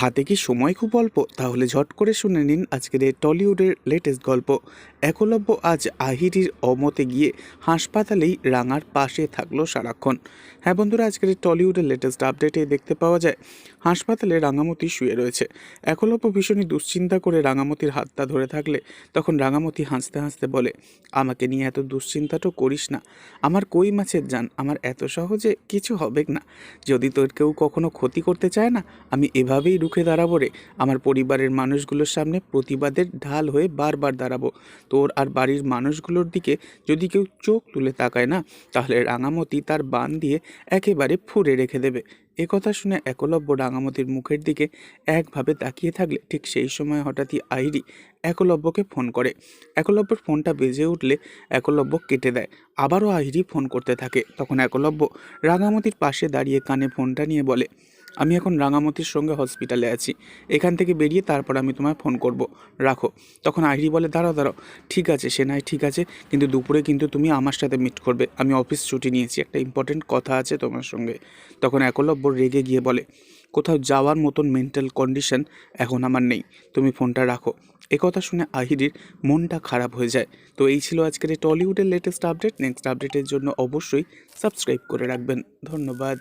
হাতে কি সময় খুব অল্প? তাহলে ঝট করে শুনে নিন আজকের এই টলিউডের লেটেস্ট গল্প। একলব্য আজ আহিরির অমতে গিয়ে হাসপাতালেই রাঙার পাশে থাকল সারাক্ষণ। হ্যাঁ বন্ধুরা, আজকের এই টলিউডের লেটেস্ট আপডেটে দেখতে পাওয়া যায়, হাসপাতালে রাঙামতি শুয়ে রয়েছে। একলব্য ভীষণই দুশ্চিন্তা করে রাঙামতির হাতটা ধরে থাকলে, তখন রাঙামতি হাসতে হাসতে বলে, আমাকে নিয়ে এত দুশ্চিন্তাটা করিস না। আমার কই মাছের যান? আমার এত সহজে কিছু হবে না। যদি তোর কেউ কখনো ক্ষতি করতে চায় না, আমি এভাবেই রুখে দাঁড়াবো রে। আমার পরিবারের মানুষগুলোর সামনে প্রতিবাদের ঢাল হয়ে বারবার দাঁড়াবো। তোর আর বাড়ির মানুষগুলোর দিকে যদি কেউ চোখ তুলে তাকায় না, তাহলে রাঙামতি তার বান দিয়ে একেবারে ফুরে রেখে দেবে। কথা শুনে একলব্য রাঙামতির মুখের দিকে একভাবে তাকিয়ে থাকলে ঠিক সেই সময় হঠাৎই আইরি একলব্যকে ফোন করে। একলব্যের ফোনটা বেজে উঠলে একলব্য কেটে দেয়। আবারও আহিরি ফোন করতে থাকে। তখন একলব্য রাঙামতির পাশে দাঁড়িয়ে কানে ফোনটা নিয়ে বলে আমি এখন রাঙামতির সঙ্গে হসপিটালে আছি। এখান থেকে বেরিয়ে তারপর আমি তোমায় ফোন করব। রাখো। তখন আহিরি বলে, দাঁড়াও দাঁড়াও। ঠিক আছে, সে নয় ঠিক আছে। কিন্তু দুপুরে কিন্তু তুমি আমার সাথে মিট করবে। আমি অফিস ছুটি নিয়েছি। একটা ইম্পর্টেন্ট কথা আছে তোমার সঙ্গে। তখন একলব্য রেগে গিয়ে বলে, কোথাও যাওয়ার মতন মেন্টাল কন্ডিশন এখন আমার নেই। তুমি ফোনটা রাখো। একথা শুনে আহিরির মনটা খারাপ হয়ে যায়। তো এই ছিল আজকের টলিউডের লেটেস্ট আপডেট নেক্সট আপডেটের জন্য অবশ্যই সাবস্ক্রাইব করে রাখবেন। ধন্যবাদ।